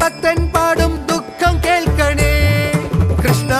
பக்தன் பாடும் துக்கம் கேட்கணே கிருஷ்ணா.